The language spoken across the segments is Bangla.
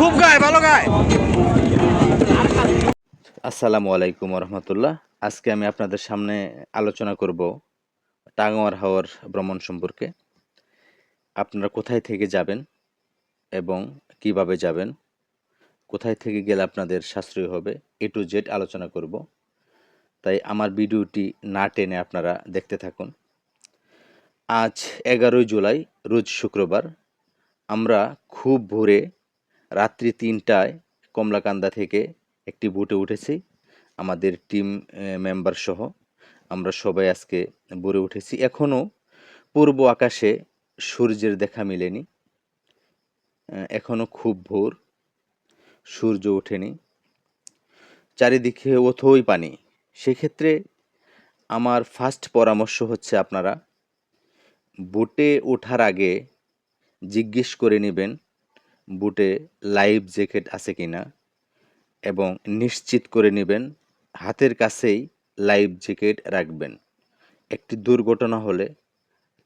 খুব গায়, ভালো গায়। আসসালামু আলাইকুম রহমতুল্লাহ আজকে আমি আপনাদের সামনে আলোচনা করব টাঙ্গুয়ার হাওয়ার ভ্রমণ সম্পর্কে। আপনারা কোথায় থেকে যাবেন এবং কীভাবে যাবেন, কোথায় থেকে গেলে আপনাদের সাশ্রয় হবে, এ টু জেড আলোচনা করব। তাই আমার ভিডিওটি না টেনে আপনারা দেখতে থাকুন। আজ এগারোই জুলাই, রোজ শুক্রবার। আমরা খুব ভোরে রাত্রি তিনটায় কমলাকান্দা থেকে একটি বুটে উঠেছি। আমাদের টিম মেম্বার সহ আমরা সবাই আজকে ভোরে উঠেছি। এখনও পূর্ব আকাশে সূর্যের দেখা মেলেনি। এখনও খুব ভোর, সূর্য ওঠেনি। চারিদিকে অথই পানি। সেক্ষেত্রে আমার ফার্স্ট পরামর্শ হচ্ছে আপনারা বোটে ওঠার আগে জিজ্ঞেস করে নেবেন বুটে লাইফ জ্যাকেট আছে কি না এবং নিশ্চিত করে নেবেন হাতের কাছেই লাইফ জ্যাকেট রাখবেন। একটি দুর্ঘটনা হলে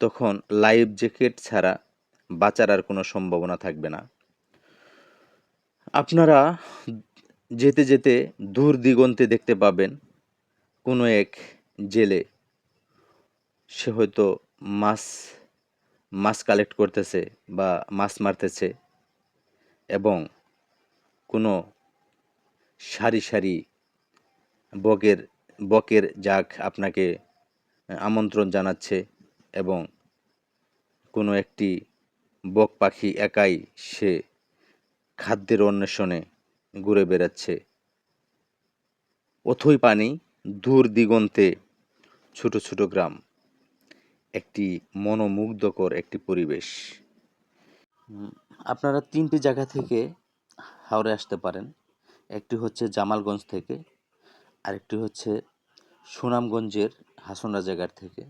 তখন লাইফ জ্যাকেট ছাড়া বাঁচার আর কোনো সম্ভাবনা থাকবে না। আপনারা যেতে যেতে দূর দিগন্তে দেখতে পাবেন কোনো এক জেলে। সে হয়তো মাছ মাছ কালেক্ট করতেছে বা মাছ মারতেছে। এবং কোনো সারি সারি বকের বকের যাক আপনাকে আমন্ত্রণ জানাচ্ছে এবং কোনো একটি বক পাখি একাই সে খাদ্যের অন্বেষণে ঘুরে বেড়াচ্ছে। অথই পানি দূর দিগন্তে ছোট ছোট গ্রাম, একটি মনোমুগ্ধকর একটি পরিবেশ। আপনারা তিনটি জায়গা থেকে হাওড়ে আসতে পারেন। একটি হচ্ছে জামালগঞ্জ থেকে, আরেকটি হচ্ছে সুনামগঞ্জের হাসনা জায়গার থেকে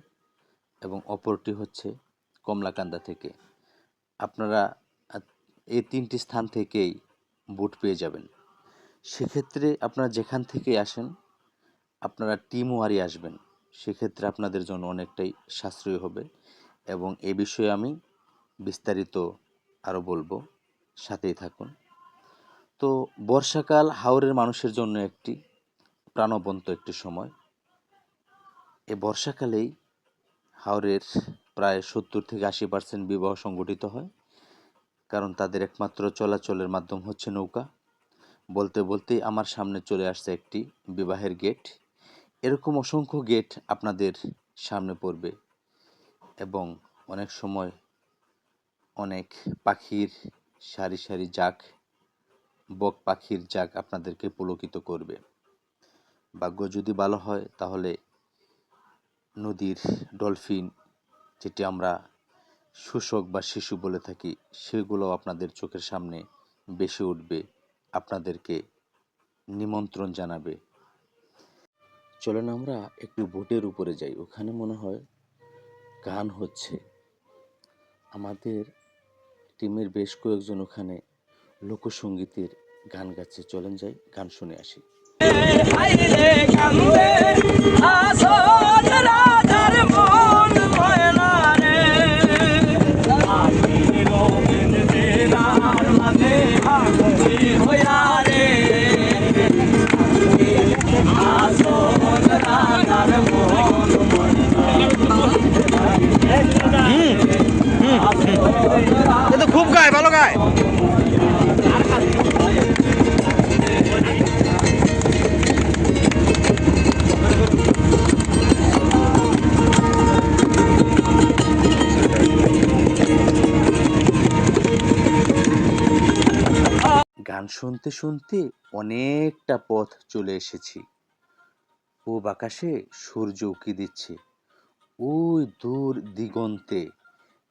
এবং অপরটি হচ্ছে কমলাকান্দা থেকে। আপনারা এই তিনটি স্থান থেকেই বুট পেয়ে যাবেন। সেক্ষেত্রে আপনারা যেখান থেকে আসেন, আপনারা টিম ওয়ারি আসবেন। সেক্ষেত্রে আপনাদের জন্য অনেকটাই সাশ্রয়ী হবে এবং এ বিষয়ে আমি বিস্তারিত আরও বলব, সাথেই থাকুন। তো বর্ষাকাল হাওরের মানুষের জন্য একটি প্রাণবন্ত একটি সময়। এ বর্ষাকালেই হাওরের প্রায় সত্তর থেকে আশি পার্সেন্ট বিবাহ সংগঠিত হয়, কারণ তাদের একমাত্র চলাচলের মাধ্যম হচ্ছে নৌকা। বলতে বলতেই আমার সামনে চলে আসছে একটি বিবাহের গেট। এরকম অসংখ্য গেট আপনাদের সামনে পড়বে এবং অনেক সময় অনেক পাখির সারি সারি জাক, বক পাখির জাক আপনাদেরকে পুলকিত করবে। ভাগ্য যদি ভালো হয়, তাহলে নদীর ডলফিন, যেটি আমরা শোষক বা শিশু বলে থাকি, সেগুলো আপনাদের চোখের সামনে বেশি উঠবে, আপনাদেরকে নিমন্ত্রণ জানাবে। চলেন আমরা একটু বোটের উপরে যাই। ওখানে মনে হয় গান হচ্ছে। আমাদের টিমের বেশ কয়েকজন ওখানে লোকসঙ্গীতের গান গাচ্ছে। চলেন যাই গান শুনে আসি। শুনতে শুনতে অনেকটা পথ চলে এসেছি। পূব আকাশে সূর্য উকি দিচ্ছে। ওই দূর দিগন্তে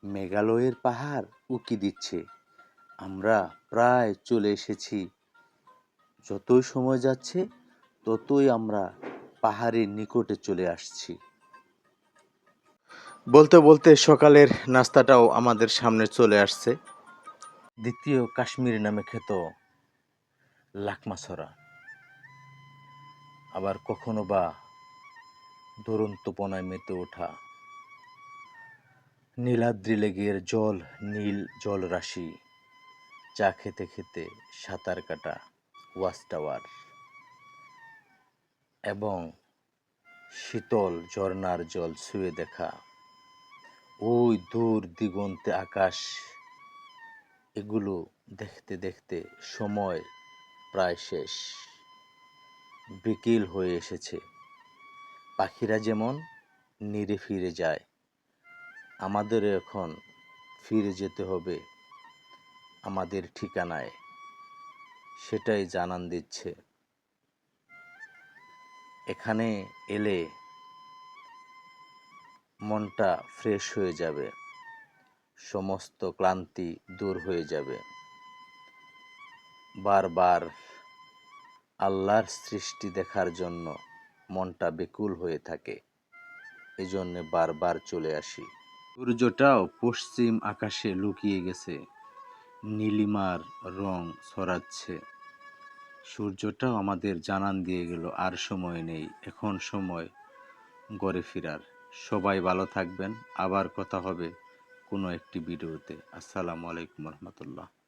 মেঘালয়ের পাহাড় উকি দিচ্ছে। আমরা প্রায় চলে এসেছি। যতই সময় যাচ্ছে, ততই আমরা পাহাড়ের নিকটে চলে আসছি। বলতে বলতে সকালের নাস্তাটাও আমাদের সামনে চলে আসছে। দ্বিতীয় কাশ্মীর নামে খ্যাত লাকমাছড়া। আবার কখনো বা দুরন্তপনায় মেতে ওঠা। নীলাদ্রি লেগের জল, নীল জল রাশি, চা খেতে খেতে সাঁতার কাটা ওয়াচ টাওয়ার। এবং শীতল ঝর্ণার জল ছুঁয়ে দেখা। ওই দূর দিগন্তে আকাশ, এগুলো দেখতে দেখতে সময় প্রায় শেষ। বিকেল হয়ে এসেছে। পাখিরা যেমন নিরে ফিরে যায়, আমাদের এখন ফিরে যেতে হবে আমাদের ঠিকানায়, সেটাই জানান দিচ্ছে। এখানে এলে মনটা ফ্রেশ হয়ে যাবে, সমস্ত ক্লান্তি দূর হয়ে যাবে। বারবার আল্লাহর সৃষ্টি দেখার জন্য মনটা বেকুল হয়ে থাকে। এজন্য বারবার চলে আসি। সূর্যটাও পশ্চিম আকাশে লুকিয়ে গেছে। নীলিমার রং ছড়াচ্ছে। সূর্যটাও আমাদের জানান দিয়ে গেল, আর সময় নেই, এখন সময় গড়ে ফেরার। সবাই ভালো থাকবেন। আবার কথা হবে কোনো একটি ভিডিওতে। আসসালামু আলাইকুম রহমতুল্লাহ।